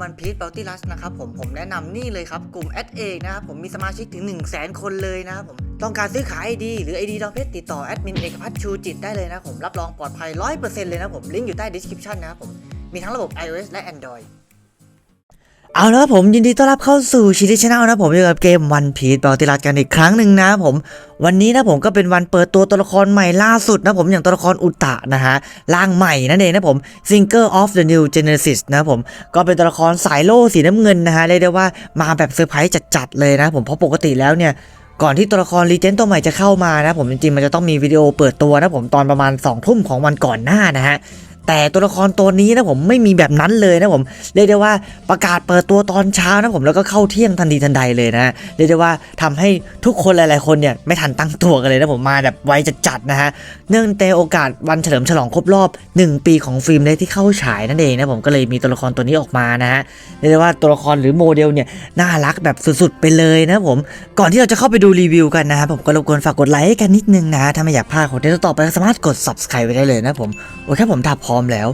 มันพีช Bounty Rush นะครับผมผมแนะนำนี่เลยครับ กลุ่ม a d เองนะครับผมมีสมาชิกถึง 1 0 0 0 0แคนเลยนะครับผมต้องการซื้อขาย ID หรือ ID ดองเพชรติดต่อแอดมินเอกพัฒน์ชูจิตได้เลยนะผมรับรองปลอดภัย 100%เลยนะผมลิงก์อยู่ใต้ดีสคริปชันนะครับผมมีทั้งระบบ iOS และ Android เอาละผมยินดีต้อนรับเข้าสู่ชีติชแนลนะผมอยู่กับเกมวันพี e บ o ลติรัสกันอีกครั้งหนึ่งนะผม วันนี้นะผมก็เป็นวันเปิดตัวตัวละครใหม่ล่าสุดนะผมอย่างตัวละครอุตะนะฮะร่างใหม่นั่นเองนะผม Singer of the New Genesis นะผมก็เป็นตัวละครสายโล่สีน้ำเงินนะฮะเรียกได้ว่ามาแบบเซอร์ไพรส์จัดๆเลยนะผมเพราะปกติแล้วเนี่ยก่อนที่ตัวละครรีเจนตัวใหม่จะเข้ามานะผมจริงๆมันจะต้องมีวิดีโอเปิดตัวนะผมตอนประมาณ2ทุ่มของวันก่อนหน้านะฮะ แต่ตัวละครตัวนี้นะผมไม่มีแบบนั้นเลยนะผมเรียกได้ว่าประกาศเปิดตัวตอนเช้านะผมแล้วก็เข้าเที่ยงทันทีทันใดเลยนะเรียกได้ว่าทำให้ทุกคนหลาย ๆ คนเนี่ยไม่ทันตั้งตัวกันเลยนะผมมาแบบไวจัดๆนะฮะเนื่องในโอกาสวันเฉลิมฉลองครบรอบ 1 ปีของฟิล์มเลยที่เข้าฉายนั่นเองนะผมก็เลยมีตัวละครตัวนี้ออกมานะฮะเรียกได้ว่าตัวละครหรือโมเดลเนี่ยน่ารักแบบสุด ๆ ไปเลยนะผมก่อนที่เราจะเข้าไปดูรีวิวกันนะครับผมก็รบกวนฝากกดไลค์กันนิดนึงนะถ้าไม่อยากพลาดคอนเทนต์ต่อไปก็สามารถกด subscribe ไว้ได้เลยนะผมโอเคผมถ้าพร้อมแล้ว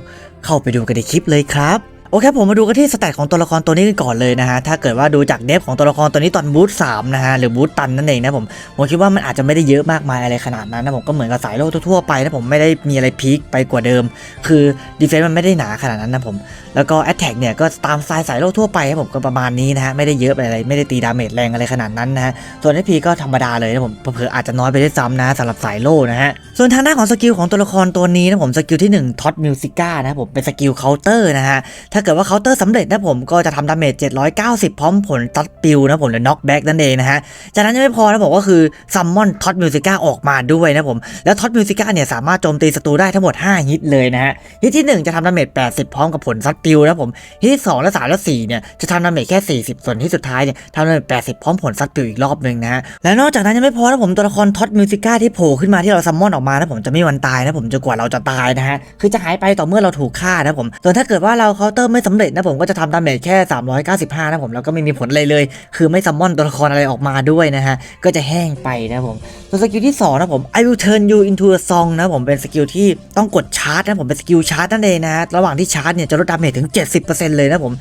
เข้าไปดูกันในคลิปเลยครับ โอเคผมมาดูกันที่สแตทของตัวละครตัวนี้กันก่อนเลยนะฮะถ้าเกิดว่าดูจากเดฟของตัวละครตัวนี้ตอนบูธ3นะฮะหรือบูธตันนั่นเองนะผมผมคิดว่ามันอาจจะไม่ได้เยอะมากมายอะไรขนาดนั้นนะผมก็เหมือนกับสายโลกทั่วไปนะผมไม่ได้มีอะไรพีคไปกว่าเดิม คือดีเฟนซ์มันไม่ได้หนาขนาดนั้นนะผมแล้วก็แอตแทกเนี่ยก็ตามสไตล์สายโลกทั่วไปครับผมก็ประมาณนี้นะฮะไม่ได้เยอะไปอะไรไม่ได้ตีดาเมจแรงอะไรขนาดนั้นนะฮะส่วน HP ก็ธรรมดาเลยนะผมเผลออาจจะน้อยไปได้ซ้ำนะสำหรับสายโล่นะฮะส่วนทางด้านของสกิลของตัวละครตัวนี้นะผมสกิลที่1ท็อตมิวสิก้านะผมเป็นสกิลเคาน์เตอร์นะฮะถ้าเกิดว่าเคาน์เตอร์สำเร็จนะผมก็จะทำดาเมจ 790 พร้อมผลตัดปิวนะผมหรือน็อกแบ็กนั่นเองนะฮะ จากนั้นยังไม่พอนะผมก็คือซัมมอนท็อตมิวสิก้าออกมาด้วยนะผม แล้วท็อตมิวสิก้าเนี่ยสามารถโจมตีศัตรูได้ทั้งหมด 5 ฮิตเลยนะฮะ ฮิตที่ 1 จะทำดาเมจ 80 พร้อมกับผลซัดปิวนะผม ฮิตที่ 2 และ 3 และ 4 เนี่ยจะทำดาเมจแค่ 40 ส่วนที่สุดท้ายเนี่ยทำดาเมจ 80 พร้อมผลซัดปิวอีกรอบหนึ่งนะฮะ และนอกจากนั้นยังไม่พอนะผมตัวละครท็อตมิวสิก้าที่โผล่ขึ้นมาที่เราซัมมอนออกมานะผมจะไม่วันตายนะผมจนกว่าเราจะตายนะฮะคือจะหายไปต่อเมื่อเราถูกฆ่านะผมส่วนถ้าเกิดว่าเราเคาน์เตอร์ไม่สำเร็จนะผมก็จะทำดาเมจแค่ 395 นะผมแล้วก็ไม่มีผลอะไรเลย คือไม่ซัมมอนตัวละครอะไรออกมาด้วยนะฮะ ก็จะแห้งไปนะผมส่วนสกิลที่ 2 นะผม I will turn you into a song นะผมเป็นสกิลที่ต้องกดชาร์จนะผมเป็นสกิลชาร์จนั่นเองนะฮะระหว่างที่ชาร์จเนี่ยจะลดดาเมจถึง 70%เลยนะผม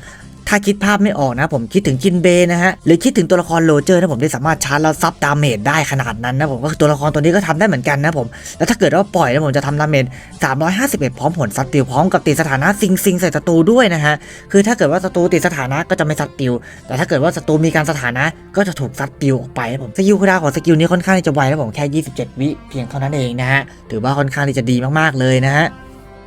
ถ้าคิดภาพไม่ออกนะผมคิดถึงจินเบนะฮะหรือคิดถึงตัวละครโรเจอร์นะผมที่สามารถชาร์จแล้วซับดาเมจได้ขนาดนั้นนะผมก็คือตัวละครตัวนี้ก็ทำได้เหมือนกันนะผมแล้วถ้าเกิดว่าปล่อยนะผมจะทำดาเมจ351 พร้อมผลซัดติวพร้อมกับติดสถานะซิงซิงใส่ศัตรูด้วยนะฮะคือถ้าเกิดว่าศัตรูติดสถานะก็จะไม่ซัดติว แต่ถ้าเกิดว่าศัตรูมีการสถานะก็จะถูกซัดติวออกไปนะผมสกิลคูลดาของสกิลนี้ค่อนข้างที่จะไวนะผมแค่ 27 วิเพียงเท่านั้นเองนะฮะถือว่าค่อนข้างที่จะดีมากๆเลยนะฮะ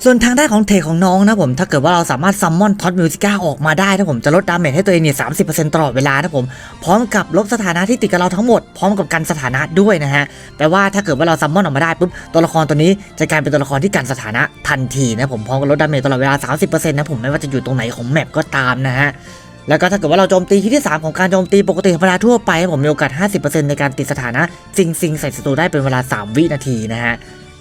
ส่วนทางด้านของเทคของน้องนะผม ถ้าเกิดว่าเราสามารถซัมมอนท็อตมิวสิก้าออกมาได้นะผมจะลดดาเมจให้ตัวเองเนี่ยสาตลอดเวลานะผม พร้อมกับลบสถานะที่ติดกับเราทั้งหมด พร้อมกับกันสถานะด้วยนะฮะ แปลว่าถ้าเกิดว่าเราซัมมอนออกมาได้ปุ๊บตัวละครตัวนี้จะกลายเป็นตัวละครที่กันสถานะทันทีนะผมพร้อมกับลดดาเมจตลอดเวลา 30%นะผมไม่ว่าจะอยู่ตรงไหนของแมปก็ตามนะฮะแล้วก็ถ้าเกิดว่าเราโจมตีที่ที่ 3 ของการโจมตีปกติธรรมดาทั่วไป ผมมีโอกาส 50%ในการติดสถานะ ซิงซิงใส่ศัตรูได้เป็นเวลา 3 วินาทีนะฮะ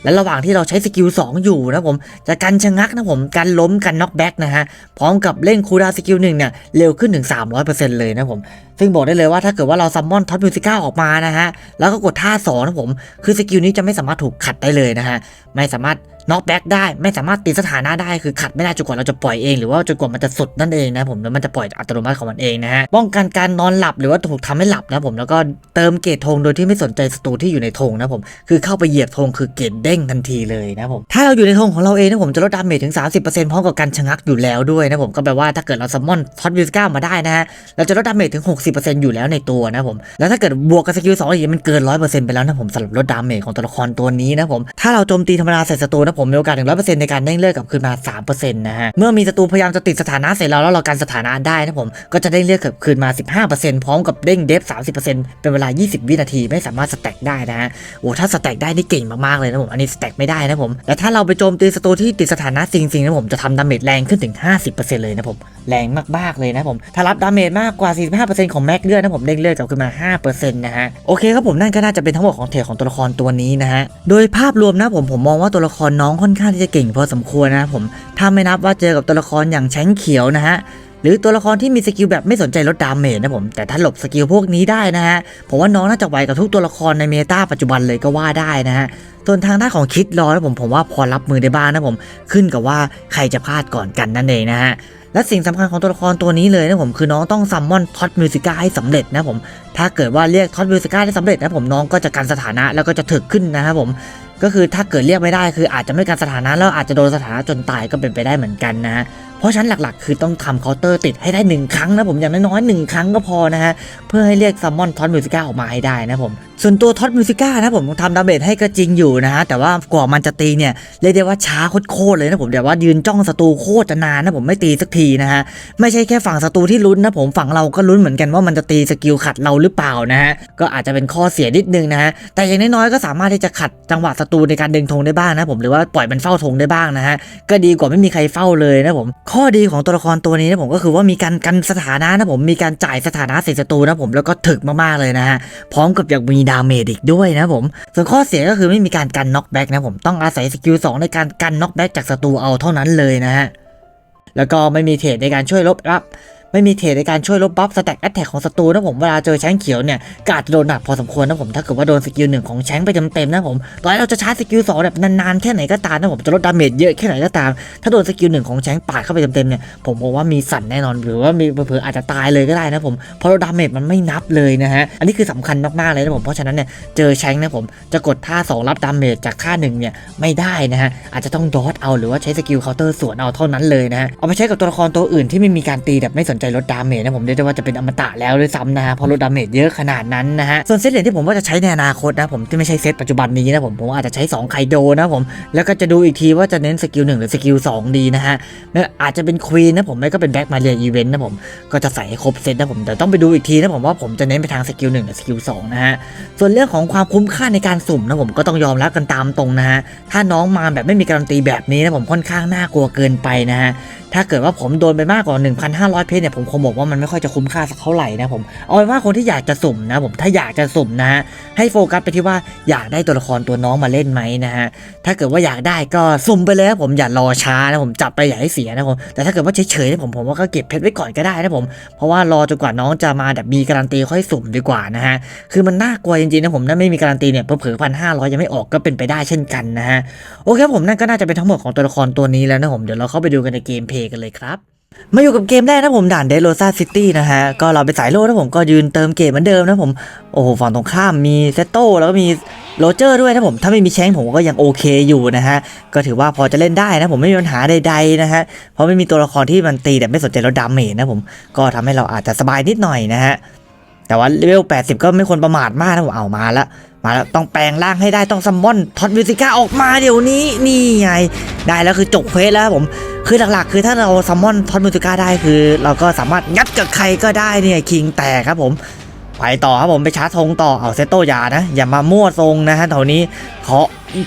และระหว่างที่เราใช้สกิล2อยู่นะผมจะกันชะงักนะผมกันล้มกันน็อกแบ็กนะฮะพร้อมกับเล่นคูดาสกิลหนึ่งเนี่ยเร็วขึ้นถึง 300%เลยนะผม ซึ่งบอกได้เลยว่าถ้าเกิดว่าเราซัมมอนท็อตมิวสิก้าออกมานะฮะ แล้วก็กดท่าสองนะผม คือสกิลนี้จะไม่สามารถถูกขัดได้เลยนะฮะ ไม่สามารถน็อกแบ็กได้ ไม่สามารถติดสถานะได้ คือขัดไม่ได้จนกว่าเราจะปล่อยเอง หรือว่าจนกว่ามันจะสุดนั่นเองนะผมแล้วมันจะปล่อยอัตโนมัติของมันเองนะฮะ ป้องกันการนอนหลับหรือว่าถูกทำให้หลับนะผม แล้วก็เติมเกรดธงโดยที่ไม่สนใจศัตรูที่อยู่ในธงนะผม คือเข้าไปเหยียบธงคือเกรดเด้งทันทีเลยนะผม ถ้าเราอยู่ในธงของเราเองนะผมจะลดดาเมจถึง 30%พร้อมกับการชะงักอยู่แล้วด้วยนะผม ก็แปลว่าถ้าเกิดเราซัมมอนท็อตวิสก้ามาได้นะฮะ เราจะลดดาเมจถึง60%อยู่แล้วในตัวนะผม แล้วถ้าเกิดบวกกับสกิล2อีกมันเกิน 100%ไปแล้วนะผมสำหรับลดดาเมจของตัวละครตัวนี้นะผม ถ้าเราโจมตีธรรมดาใส่ศัตรูนะผมมีโอกาสถึงร้อยเปอร์เซ็นต์ในการเด้งเลือดกลับคืนมาสามเปอร์เซ็นต์นะฮะ เมื่อมีศัตรูพยายามจะติดสถานะเสร็จแล้วแล้วเรากันสถานะได้นะผมก็จะเด้งเลือดกลับคืนมา 15%พร้อมกับเด้งเดฟ 30%เป็นเวลา 20 วินาทีไม่สามารถสแต็กได้นะฮะโอ้ถ้าสแต็กได้นี่เก่งมากๆเลยนะผมอันนี้สแต็กไม่ได้นะผมและถ้าเราไปโจมตีศัตรูที่ติดสถานะจริงๆนะผมจะทำดาเมจแรงขึ้นถึง 50%เลยนะผมแรงมากๆเลยนะผมถ้ารับดาเมจมากกว่า 45%ของของแม็กเลือดนะผมเด้งเลือดกลับขึ้นมา 5%นะฮะโอเคครับผมนั่นก็น่าจะเป็นทั้งหมดของเทรดของตัวละครตัวนี้นะฮะโดยภาพรวมนะผมผมมองว่าตัวละครน้องค่อนข้างที่จะเก่งพอสมควรนะผมถ้าไม่นับว่าเจอกับตัวละครอย่างแชงเขียวนะฮะ หรือตัวละครที่มีสกิลแบบไม่สนใจลดดาเมจนะผม แต่ถ้าหลบสกิลพวกนี้ได้นะฮะผมว่าน้องน่าจะไวกับทุกตัวละครในเมตาปัจจุบันเลยก็ว่าได้นะฮะส่วนทางด้านของคิดรอนะผมผมว่าพอรับมือได้บ้างนะผมขึ้นกับว่าใครจะพลาดก่อนกันนั่นเองนะฮะและสิ่งสำคัญของตัวละครตัวนี้เลยนะผมคือน้องต้องซัมมอนท็อตมิวสิก้าให้สำเร็จนะผมถ้าเกิดว่าเรียกท็อตมิวสิก้าได้สำเร็จนะผมน้องก็จะกันสถานะแล้วก็จะถึกขึ้นนะครับผมก็คือถ้าเกิดเรียกไม่ได้คืออาจจะไม่การสถานะแล้วอาจจะโดนสถานะจนตายก็เป็นไปได้เหมือนกันนะฮะเพราะฉะนั้นหลักๆ คือต้องทำเคาน์เตอร์ติดให้ได้หนึ่งครั้งนะผมอย่างน้อยๆหนึ่งครั้งก็พอนะฮะ เพื่อให้เรียกซัมมอนท็อตมิวสิก้าออกมาให้ได้นะผม ส่วนตัวท็อตมิวสิก้านะผมทำดาเมจให้ก็จริงอยู่นะฮะ แต่ว่ากว่ามันจะตีเนี่ย เรียกได้ว่าช้าโคตรเลยนะผมเดี๋ยวว่ายืนจ้องศัตรูโคตรจะนานนะผมไม่ตีสักทีนะฮะ ไม่ใช่แค่ฝั่งศัตรูที่ลุ้นนะผมฝั่งเราก็ลุ้นเหมือนกันว่ามันจะตีสกิลขัดเราหรือเปล่านะฮะก็อาจจะเป็นข้อเสียนิดนึงนะฮะแต่อย่างน้อยๆก็สามารถที่จะขัดจังหวะศัตรูในการดึงธงได้บ้างนะผมหรือว่าปล่อยมันเฝ้าธงได้บ้างนะฮะก็ดีกว่าไม่มีใครเฝ้าเลยนะผมข้อดีของตัวละครตัวนี้นะผมก็คือว่ามีการกันสถานะนะผมมีการจ่ายสถานะเส่ศัตรูนะผมแล้วก็ถึกมากๆเลยนะฮะพร้อมกับยังมีดาเมจอีกด้วยนะผมส่วนข้อเสียก็คือไม่มีการกันน็อกแบ็กนะผมต้องอาศัยสกิล2ในการกันน็อกแบ็กจากศัตรูเอาเท่านั้นเลยนะฮะแล้วก็ไม่มีเทรดในการช่วยลบรับ ไม่มีเทรดในการช่วยลบบัฟสแต็กแอตแทกของศัตรูนะผมเวลาเจอแชงเขียวเนี่ยกาจะโดนหนักพอสมควรนะผมถ้าเกิดว่าโดนสกิลหนึ่งของแชงไปเต็มๆนะผมต่อให้เราจะชาร์จสกิลสองแบบนานๆแค่ไหนก็ตามนะผมจะลดดาเมจเยอะแค่ไหนก็ตาม ถ้าโดนสกิลหนึ่งของแชงปาดเข้าไปเต็มๆเนี่ยผมบอกว่ามีสั่นแน่นอนหรือว่ามีเผลออาจจะตายเลยก็ได้นะผมเพราะเราดาเมจมันไม่นับเลยนะฮะอันนี้คือสำคัญมากๆเลยนะผมเพราะฉะนั้นเนี่ยเจอแชงนะผมจะกดท่าสองรับดาเมจจากค่าหนึ่งเนี่ยไม่ได้นะฮะอาจจะต้องดอทเอาหรือว่าใช้สกิลเคาน์เตอร์สวนเอาเท่านั้นเลยนะฮะเอาไปใช้กับตัวละครตัวอื่นที่ไม่มีการตีแบบไม่สนใจลดดาเมจนะผมเรียกได้ว่าจะเป็นอมตะแล้วด้วยซ้ำนะฮะเพราะลดดาเมจเยอะขนาดนั้นนะฮะส่วนเซตเหรียญที่ผมว่าจะใช้ในอนาคตนะผมที่ไม่ใช่เซตปัจจุบันนี้นะผมผมอาจจะใช้2ไคโดนะผมแล้วก็จะดูอีกทีว่าจะเน้นสกิลหนึ่งหรือสกิลสองดีนะฮะแล้วอาจจะเป็นควีนนะผมไม่ก็เป็นแบ็กมาเรียอีเวนต์นะผมก็จะใส่ให้ครบเซตนะผมแต่ต้องไปดูอีกทีนะผมว่าผมจะเน้นไปทางสกิลหนึ่งหรือสกิลสองนะฮะส่วนเรื่องของความคุ้มค่าในการสุ่มนะผมก็ต้องยอมรับกันตามตรงนะฮะถ้าน้องมาแบบไม่มีการันตีแบบนี้นะผมค่อนข้างน่ากลัวเกินไปนะฮะถ้าเกิดว่าผมโดนไปมากกว่า 1,500 เพชรเนี่ยผมคงบอกว่ามันไม่ค่อยจะคุ้มค่าสักเท่าไหร่นะผมเอาเป็นว่าคนที่อยากจะสุ่มนะผมถ้าอยากจะสุ่มนะฮะให้โฟกัสไปที่ว่าอยากได้ตัวละครตัวน้องมาเล่นไหมนะฮะถ้าเกิดว่าอยากได้ก็สุ่มไปเลยผมอย่ารอช้านะผมจับไปอย่าให้เสียนะผมแต่ถ้าเกิดว่าเฉยๆนะผมผมว่าก็เก็บเพชรไว้ก่อนก็ได้นะผมเพราะว่ารอจนกว่าน้องจะมาแบบมีการันตีค่อยสุ่มดีกว่านะฮะคือมันน่ากลัวจริงๆนะผมถ้าไม่มีการันตีเนี่ยเผลอๆพันห้าร้อยยังไม่ออกก็เป็นไปได้เช่นกันนะฮะโอเคผมนั่นก็น่าจะเป็นทั้งหมดของตัวละครตัวนี้แล้วนะผมเดี๋ยวเราเข้าไปดูกันในเกมเพลย์กันเลยครับ มาอยู่กับเกมแรกนะผมด่านเดโรซาซิตี้นะฮะ ก็เราไปสายโล่นะผมก็ยืนเติมเกมเหมือนเดิมนะผม โอ้โห ฝั่งตรงข้ามมีเซตโต้แล้วก็มีโรเจอร์ด้วยนะผม ถ้าไม่มีแชงผมก็ยังโอเคอยู่นะฮะ ก็ถือว่าพอจะเล่นได้นะผมไม่มีปัญหาใดๆนะฮะ เพราะไม่มีตัวละครที่มันตีแต่ไม่สนใจลดดาเมจนะผม ก็ทำให้เราอาจจะสบายนิดหน่อยนะฮะ แต่ว่าเลเวล80 ก็ไม่ควรประมาทมากนะผมเอามาละ มาแล้วต้องแปลงร่างให้ได้ต้องซัมมอนท็อตมิวสิก้าออกมาเดี๋ยวนี้นี่ไงได้แล้วคือจบเควสแล้วครับผมคือหลักๆ คือถ้าเราซัมมอนท็อตมิวสิก้าได้คือ เราก็สามารถงัดกับใครก็ได้เนี่ยคิงแตกครับผมไปต่อครับผมไปชาร์จธงต่อเอาเซตโตอยานะ อย่ามามั่วทรงนะฮะแถวนี้ขอ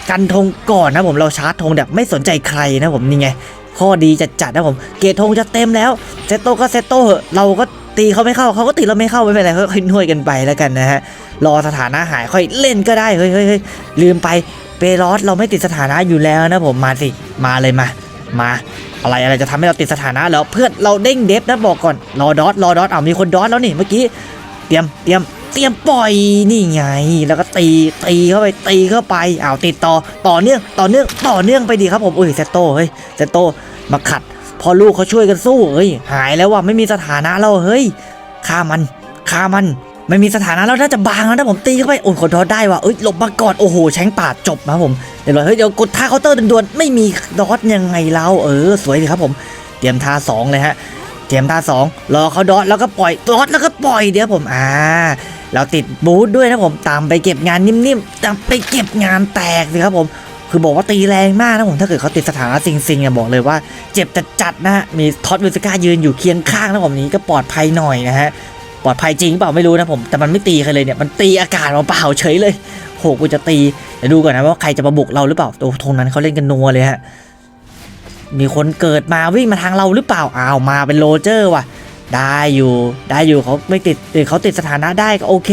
กันธงก่อนนะผมเราชาร์จธงแบบไม่สนใจใครนะผมนี่ไงข้อดีจัดๆนะผม เกตธงจะเต็มแล้วเซตโตก็เซตโตเหอะเราก็ ตีเขาไม่เข้าเขาก็ตีเราไม่เข้าไม่เป็นไรค่อยๆนวยกันไปแล้วกันนะฮะรอสถานะหายค่อยเล่นก็ได้เฮ้ยเฮ้ยเฮ้ยลืมไปเปรอสเราไม่ติดสถานะอยู่แล้วนะผมมาสิมาเลยมามาอะไรอะไรจะทำให้เราติดสถานะแล้วเพื่อนเราเด้งเดฟนะบอกก่อนรอดอทรอดอทเอามีคนดอทแล้วนี่เมื่อกี้เตรียมเตรียมเตรียมปล่อยนี่ไง แล้วก็ตีตีเข้าไปตีเข้าไปอ้าวติดต่อต่อเนื่องต่อเนื่องต่อเนื่องไปดีครับผมอุ้ยเซตโต้เฮ้ยเซตโต้มาขัด พอลูกเขาช่วยกันสู้เฮ้ยหายแล้วว่ะไม่มีสถานะแล้วเฮ้ยฆ่ามันฆ่ามันไม่มีสถานะแล้วน่าจะบางแล้วนะผมตีเข้าไปโอ้ยขอโทษได้ว่ะเอ้ยหลบมาก่อนโอ้โหแช้งปาดจบนะผมเดี๋ยวเลยเฮ้ยเดี๋ยวกดท่าเคาน์เตอร์ด่วนๆไม่มีดอทยังไงเราเออสวยดีครับผมเตรียมท่าสองเลยฮะเตรียมท่าสองรอเขาดอทแล้วก็ปล่อยดอทแล้วก็ปล่อยเดี๋ยวผมอ่าเราติดบูทด้วยนะผมตามไปเก็บงานนิ่มๆตามไปเก็บงานแตกสิครับผม คือบอกว่าตีแรงมากนะผมถ้าเกิดเขาติดสถานะซิงซิงเนี่ยบอกเลยว่าเจ็บจัดๆนะฮะมีท็อตวิลสก้ายืนอยู่เคียงข้างนะผมนี้ก็ปลอดภัยหน่อยนะฮะปลอดภัยจริงเปล่าไม่รู้นะผมแต่มันไม่ตีใครเลยเนี่ยมันตีอากาศมาเปล่าเฉยเลยโหกูจะตีเดี๋ยวดูก่อนนะว่าใครจะมาบุกเราหรือเปล่าโอ้ตรงนั้นเขาเล่นกันนัวเลยฮะมีคนเกิดมาวิ่งมาทางเราหรือเปล่าอ้าวมาเป็นโรเจอร์ว่ะ ได้อยู่ได้อยู่เขาไม่ติดเออเขาติดสถานะได้ก็โอเค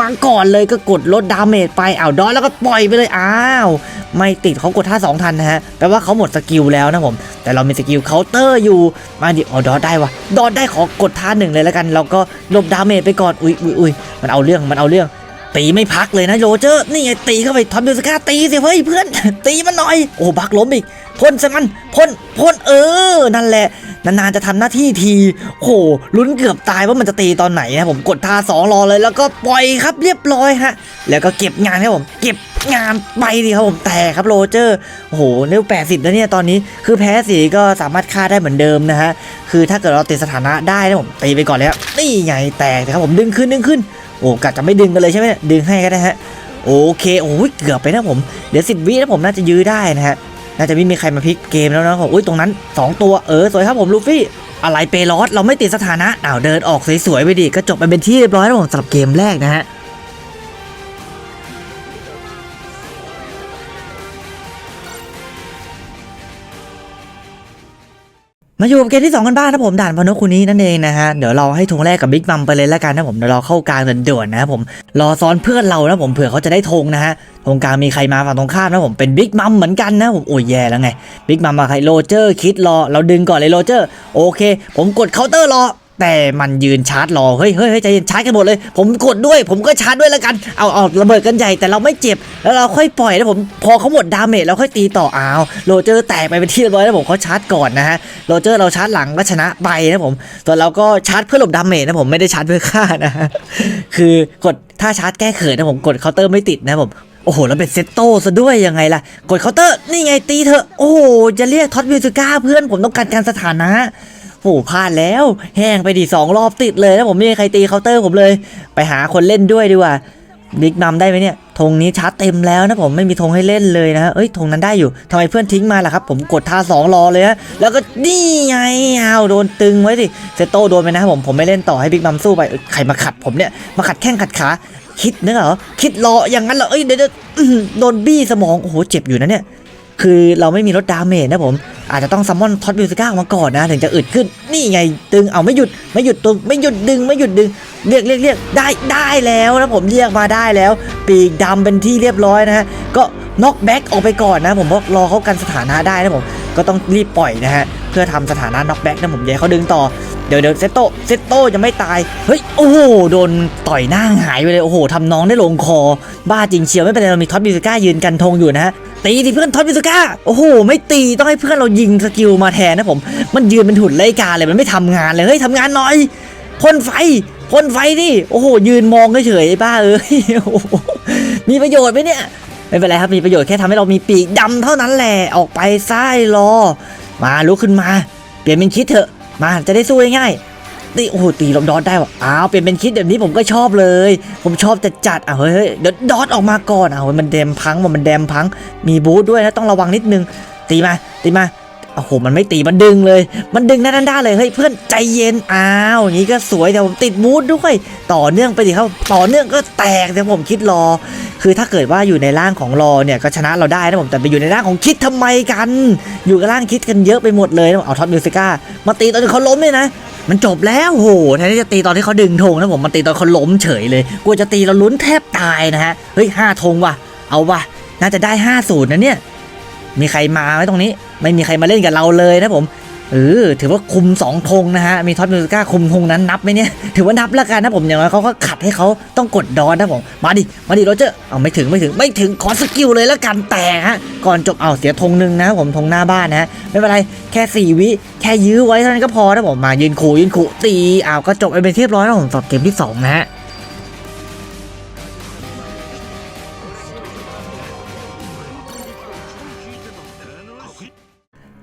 มาก่อนเลยก็กดลดดาเมจไปอ้าวดอนแล้วก็ปล่อยไปเลยอ้าวไม่ติดเขากดท่าสองทันนะฮะแปลว่าเขาหมดสกิลแล้วนะผม แต่เรามีสกิลเคาน์เตอร์อยู่มาดิอ๋อดอนได้วะดอนได้ขอกดท่าหนึ่งเลยแล้วกัน เราก็ลบดาเมจไปก่อนอุ้ยอุ้ยอุ้ยมันเอาเรื่องมันเอาเรื่องตีไม่พักเลยนะโรเจอร์นี่ไงตีเข้าไปทอมเดลสกาตีสิเฮ้ยเพื่อน ตีมันหน่อย โอ้บักล้มอีกพ่นใส่มันพ่นพ่นเออ นั่นแหละ นานๆจะทำหน้าที่ทีโหลุ้นเกือบตายว่ามันจะตีตอนไหนนะผมกดท่าสองรอเลย แล้วก็ปล่อยครับเรียบร้อยฮะแล้วก็เก็บงานครับผมเก็บงานไปดิครับผมแต่ครับโรเจอร์โอ้โหเร็ว80 แล้วเนี่ยตอนนี้คือแพ้สีก็สามารถฆ่าได้เหมือนเดิมนะฮะคือถ้าเกิดเราติดสถานะได้นะผมตีไปก่อนเลยครับนี่ไงแตกนะครับผมดึงขึ้นดึงขึ้นโอ้กะจะไม่ดึงกันเลยใช่ไหมดึงให้ก็ได้ฮะโอเคโอ้ยเกือบไปนะผม เดี๋ยวสิบวินะผมน่าจะยื้อได้นะฮะ น่าจะไม่มีใครมาพลิกเกมแล้วนะผมอุ้ยตรงนั้น 2 ตัวเออสวยครับผมลูฟี่อะไรเปรอสเราไม่ติดสถานะอ้าวเดินออกสวยๆไปดิก็จบไปเป็นที่เรียบร้อยแล้วผมสำหรับเกมแรกนะฮะ มาอยู่กับเกมที่ 2 กันบ้างนะผมด่านพนกคุนี้นั่นเองนะฮะ เดี๋ยวเราให้ทงแรกกับบิ๊กมัมไปเลยแล้วกันนะผมเดี๋ยวเราเข้ากลางเด่วนๆนะผมรอซ้อนเพื่อนเรานะผมเผื่อเขาจะได้ทงนะฮะทงกลางมีใครมาฝั่งตรงข้ามนะผมเป็นบิ๊กมัมเหมือนกันนะผมโอ้ยแย่แล้วไงบิ๊กมัมมาใครโรเจอร์คิดรอเราดึงก่อนเลยโรเจอร์โอเค ผมกดเคาน์เตอร์รอ แต่มันยืนชาร์จรอเฮ้ยเฮ้ยเฮ้ยใจเย็นชาร์จกันหมดเลย ผมกดด้วย ผมก็ชาร์จด้วยแล้วกัน เอาเอาระเบิดกันใหญ่ แต่เราไม่เจ็บ แล้วเราค่อยปล่อยแล้วผม พอเขาหมดดาเมจเราค่อยตีต่ออ้าวโรเจอร์แตกไปเป็นที่เรียบร้อยแล้วผมเขาชาร์จก่อนนะฮะ โรเจอร์เราชาร์จหลังก็ชนะไปนะผม ส่วนเราก็ชาร์จเพื่อหลบดาเมจนะผม ไม่ได้ชาร์จเพื่อฆ่านะฮะคือกดถ้าชาร์จแก้เขินนะผมกดเคาน์เตอร์ไม่ติดนะผมโอ้โห แล้วเป็นเซตโต้ซะด้วยยังไงล่ะ กดเคาน์เตอร์ นี่ไงตีเถอะโอ้โห จะเรียกท็อตวิวซิก้าเพื่อนผมต้องการการสถานะ โอ้พลาดแล้ว แห้งไปดิสองรอบติดเลยแล้วผมไม่มีใครตีเคาน์เตอร์ผมเลย ไปหาคนเล่นด้วยดีกว่าบิ๊กมัมได้ไหมเนี่ยธงนี้ชาร์จเต็มแล้วนะผมไม่มีธงให้เล่นเลยนะเอ้ยธงนั้นได้อยู่ทำไมเพื่อนทิ้งมาล่ะครับ ผมกดท่าสองรอเลยฮะแล้วก็นี่ไงเอาโดนตึงไว้สิเซโต้โดนไปนะผมผมไม่เล่นต่อให้บิ๊กมัมสู้ไปเอ้ยใครมาขัดผมเนี่ยมาขัดแข้งขัดขาคิดเนอะเหรอคิดรออย่างนั้นเหรอเอ้ยเดี๋ยวโดนบี้สมองโอ้โหเจ็บอยู่นะเนี่ย คือเราไม่มีลดดาเมจนะผม อาจจะต้องซัมมอนท็อตบิวสก้ามาก่อนนะ ถึงจะอึดขึ้นนี่ไงตึงเอาไม่หยุดไม่หยุดตึงไม่หยุดดึงไม่หยุดดึงเรียกเรียกเรียกได้ได้แล้วนะผมเรียกมาได้แล้ว ปีกดำเป็นที่เรียบร้อยนะฮะก็น็อกแบ็กออกไปก่อนนะผมเพราะรอเขากันสถานะได้นะผมก็ต้องรีบปล่อยนะฮะเพื่อทำสถานะน็อกแบ็กนะผมอย่าให้เขาดึงต่อเดี๋ยวเดี๋ยวเซโตเซโตจะไม่ตายเฮ้ยโอ้โหโดนต่อยหน้าหายไปเลยโอ้โหทำน้องได้ลงคอ บ้าจริงเชียวไม่เป็นไรเรามีท็อตบิวสก้ายืนกันธงอยู่นะฮะ ตีสิเพื่อนทอตวิสก้าโอ้โห ไม่ตีต้องให้เพื่อนเรายิงสกิลมาแทนนะผม มันยืนเป็นหุ่นไล่กาเลยมันไม่ทำงานเลยเฮ้ยทำงานหน่อยพ่นไฟพ่นไฟดิโอ้โห ยืนมองเฉยๆไอ้าเอ้ยโอ้โหมีประโยชน์ไหมเนี่ยไม่เป็นไรครับมีประโยชน์แค่ทำให้เรามีปีกดำเท่านั้นแหละออกไปซ้ายรอ มาลุกขึ้นมา เปลี่ยนเป็นคิดเถอะมาจะได้สู้ง่าย ตีโอ้โหตีลมดอทได้ว่ะอ้าวเปลี่ยนเป็นคิดแบบนี้ผมก็ชอบเลย ผมชอบจะจัดอะเฮ้ยเฮ้ยเดี๋ยวดอทออกมาก่อนอะเฮ้ยมันแดมพังว่ะมันแดมพัง มีบูทด้วยนะต้องระวังนิดนึง ตีมาตีมาโอ้โห มันไม่ตี มันดึงเลย มันดึงด้านด้านเลย เฮ้ย เพื่อนใจเย็น อ้าว อย่างนี้ก็สวย แต่ผมติดบูทด้วย ต่อเนื่องไปดิครับ ต่อเนื่องก็แตกแต่ผมคิดรอ คือถ้าเกิดว่าอยู่ในร่างของรอเนี่ย ก็ชนะเราได้นะผม แต่ไปอยู่ในร่างของคิดทำไมกัน อยู่กับร่างคิดกันเยอะไปหมดเลยนะเอาท็อปมิวสิก้า มาตีตอนที่เขาล้มเลยนะ มันจบแล้วโหแทนที่จะตีตอนที่เขาดึงธงนะผมมันตีตอนเขาล้มเฉยเลยกลัวจะตีเราลุ้นแทบตายนะฮะเฮ้ยห้าธงว่ะ เอาว่ะ น่าจะได้ห้าสูตรนะเนี่ยมีใครมาไหมตรงนี้ ไม่มีใครมาเล่นกับเราเลยนะผม เออถือว่าคุมสองธงนะฮะ มีท็อปมิวสิก้าคุมธงนั้นนับไหมเนี่ย ถือว่านับแล้วกันนะผมอย่างน้อยเขาก็ขัดให้เขาต้องกดดอนนะผม มาดิ มาดิโรเจอร์เอาไม่ถึงไม่ถึงไม่ถึงขอสกิลเลยแล้วกันแต่ฮะ ก่อนจบเอาเสียธงหนึ่งนะผมธงหน้าบ้านนะฮะไม่เป็นไรแค่สี่วิ แค่ยื้อไว้เท่านั้นก็พอนะผมมายืนขู่ยืนขู่ตีอ้าวก็จบไปเป็นที่เรียบร้อยแล้วผมสำหรับเกมที่สองนะฮะ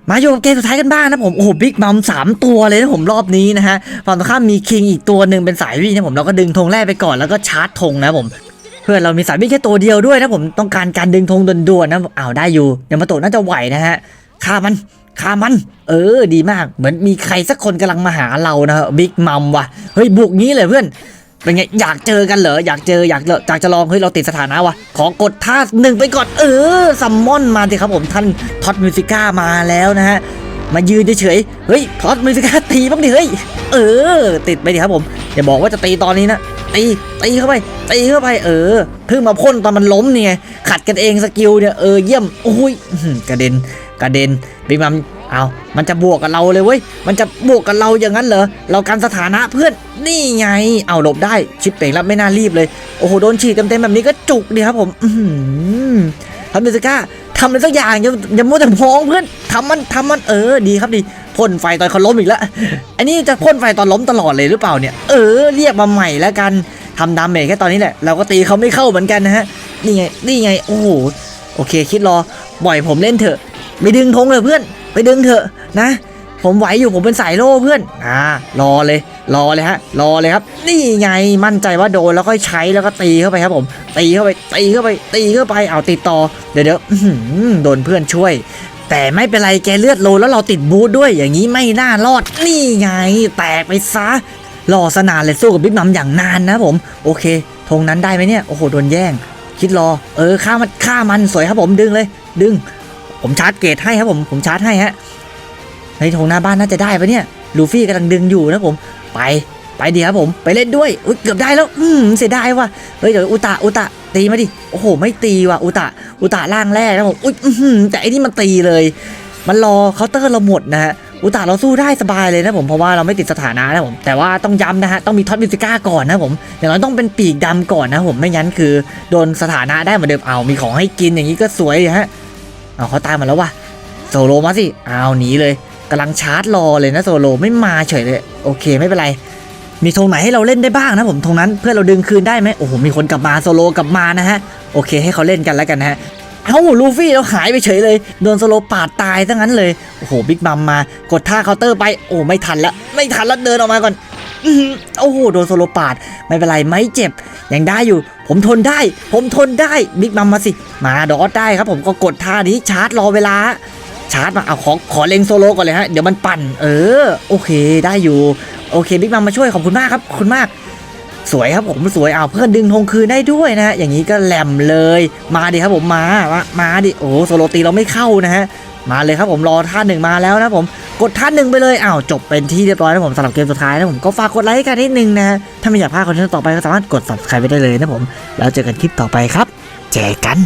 มาอยู่กับเกมสุดท้ายกันบ้างนะผม โอ้โหบิ๊กมัมสามตัวเลยนะผมรอบนี้นะฮะฝั่งตรงข้ามมีคิงอีกตัวหนึ่งเป็นสายวิ่งนะผมเราก็ดึงธงแรกไปก่อนแล้วก็ชาร์จธงนะผมเพื่อนเรามีสายวิ่งแค่ตัวเดียวด้วยนะผมต้องการการดึงธงด่วนๆนะอ้าวได้อยู่ยามาโตะน่าจะไหวนะฮะฆ่ามันฆ่ามัน เออดีมากเหมือนมีใครสักคนกำลังมาหาเรานะฮะบิ๊กมัมว่ะเฮ้ยบุกงี้เลยเพื่อน เป็นไงอยากเจอกันเหรออยากเจออยากอยากจะลองเฮ้ยเราติดสถานะวะขอกดท่าหนึ่งไปก่อนเออซัมมอนมาสิครับผมท่านท็อตมิวสิก้ามาแล้วนะฮะมายืนเฉยเฮ้ยท็อตมิวสิก้าตีบ้างดิเฮ้ยเออ ติดไปดิครับผมอย่าบอกว่าจะตีตอนนี้นะตีตีเข้าไปตีเข้าไปเออเพิ่งมาพ่นตอนมันล้มเนี่ยขัดกันเองสกิลเนี่ยเออเยี่ยมโอ้ยกระเด็นกระเด็นบิ๊กมัม เอามันจะบวกกับเราเลยเว้ย มันจะบวกกับเราอย่างนั้นเหรอ เราการสถานะเพื่อน นี่ไง เอาหลบได้ ชิปเป่งแล้วไม่น่ารีบเลย โอ้โห โดนฉีดเต็มๆแบบนี้ก็จุกดีครับผม อือหือทำเดสก้าทำอะไรสักอย่างอย่าอย่ามัวแต่มองเพื่อนทำมันทำมันเออดีครับดีพ่นไฟตอนเขาล้มอีกแล้วอันนี้จะพ่นไฟตอนล้มตลอดเลยหรือเปล่าเนี่ย เออ เรียกมาใหม่แล้วกันทำดาเมจแค่ตอนนี้แหละเราก็ตีเขาไม่เข้าเหมือนกันนะฮะนี่ไงนี่ไงโอ้โหโอเคคิดรอปล่อยผมเล่นเถอะไปดึงธงเลยเพื่อน ไปดึงเถอะนะ ผมไหวอยู่ผมเป็นสายโล่เพื่อนอ่ารอเลย รอเลยฮะ รอเลยครับ นี่ไงมั่นใจว่าโดนแล้วก็ใช้แล้วก็ตีเข้าไปครับ ผมตีเข้าไปตีเข้าไป ตีเข้าไปเอาติดต่อเดี๋ยวเดี๋ยวโดนเพื่อนช่วย แต่ไม่เป็นไรแกเลือดโลแล้วเราติดบูทด้วยอย่างนี้ไม่น่ารอด นี่ไง แตกไปซะรอสนานเลยสู้กับบิ๊กมัมอย่างนานนะผม โอเคธงนั้นได้ไหมเนี่ยโอ้โหโดนแย่ง คิดรอ เออฆ่ามันฆ่ามันสวยครับผมดึงเลย ดึง ผมชาร์จเกตให้ครับผมผมชาร์จให้ฮะในธงหน้าบ้านน่าจะได้ปะเนี่ยลูฟี่กำลังดึงอยู่นะผมไปไปดีครับผมไปเล่นด้วยอุ๊ยเกือบได้แล้ว อืมเสียดายว่ะเฮ้ยเดี๋ยวอุตะอุตะตีมาดิโอ้โห ไม่ตีว่ะอุตะอุตะล่างแรกนะผมอุ้ยแต่อันนี้มันตีเลย มันรอเคาน์เตอร์เราหมดนะฮะอุตะเราสู้ได้สบายเลยนะผมเพราะว่าเราไม่ติดสถานะนะผมแต่ว่าต้องย้ำนะฮะต้องมีท็อตมิวสิก้าก่อนนะผมอย่างน้อยต้องเป็นปีกดำก่อนนะผมไม่งั้นคือ โดนสถานะได้เหมือนเดิมเอามีของให้กินอย่างนี้ก็สวยฮะ เอาเขาตามมาแล้ววะโซโลมาสิเอาหนีเลยกำลังชาร์จรอเลยนะโซโลไม่มาเฉยเลย โอเคไม่เป็นไร มีธงไหนให้เราเล่นได้บ้างนะผมธงนั้นเพื่อเราดึงคืนได้ไหมโอ้โหมีคนกลับมาโซโลกลับมานะฮะโอเคให้เขาเล่นกันแล้วกันนะฮะเอ้าลูฟี่เราหายไปเฉยเลยโดนโซโลปาดตายซะงั้นเลยโอ้โหบิ๊กบัมมากดท่าเคาน์เตอร์ไปโอ้ไม่ทันแล้วไม่ทันแล้วเดินออกมาก่อน โอ้โหโดนโซโลปาดไม่เป็นไรไม่เจ็บยังได้อยู่ ผมทนได้ ผมทนได้บิ๊กบัมมาสิมาดอสได้ครับ ผมก็กดท่านี้ชาร์จรอเวลา ชาร์จมาเอาขอขอเล็งโซโลก่อนเลยฮะเดี๋ยวมันปั่น เออ โอเคได้อยู่ โอเคบิ๊กมัมมาช่วยขอบคุณมากครับขอบคุณมากสวยครับผมสวยเอาเพื่อนดึงธงคืนได้ด้วยนะฮะอย่างนี้ก็แหลมเลย มาดิครับผมมามามาดิโอ้โซโลตีเราไม่เข้านะฮะ มาเลยครับผมรอท่าหนึ่งมาแล้วนะผมกดท่าหนึ่งไปเลยอ้าวจบเป็นที่เรียบร้อยนะผมสำหรับเกมสุดท้ายนะผมก็ฝากกดไลค์กันนิดนึงนะถ้าไม่อยากพลาดคอนเทนต์ต่อไปก็สามารถกด subscribe ไปได้เลยนะผมแล้วเจอกันคลิปต่อไปครับเจอกัน